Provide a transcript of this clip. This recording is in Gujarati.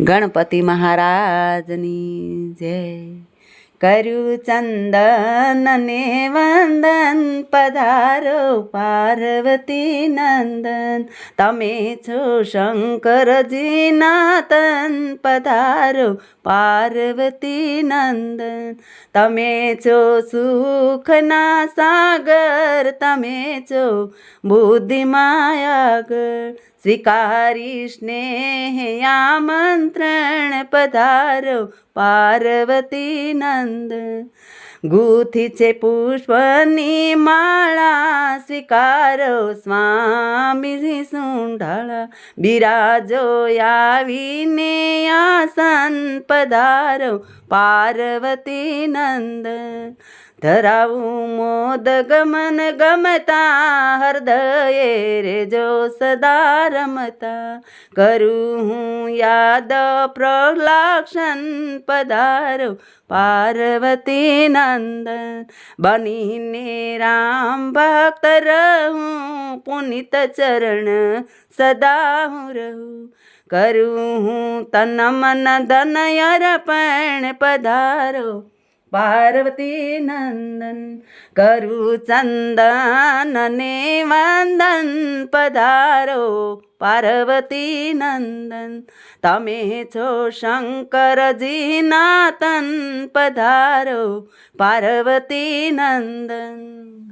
ગણપતિ મહારાજની જય. કર્યું ચંદન ને વંદન, પધારો પાર્વતી નંદન. તમે છો શંકરજી નાતન પધારો પાર્વતી નંદન. તમે છો સુખના સાગર, તમે છો બુદ્ધિ માયાગર સ્વીકારી સ્નેહ આમંત્રણ પધારો પાર્વતી નંદ ગૂથી છે પુષ્પની માળા સ્વીકારો સ્વામી સુંઢાળા બિરાજો આવીને આસન પધારો પાર્વતી નંદન ધરાવું મોદ ગમન ગમતા હૃદયે રેજો સદા રમતા કરું હું યાદ પ્રહલાક્ષણ પધારો પાર્વતી નંદન બનીને રામ ભક્ત રહું પુનિત ચરણ સદા હું રહું કરું હું તન મન ધન અર્પણ પધારો પાર્વતી નંદન કરું ચંદન ને વંદન પધારો પાર્વતી નંદન તમે છો શંકરજી નાતન પધારો પાર્વતી નંદન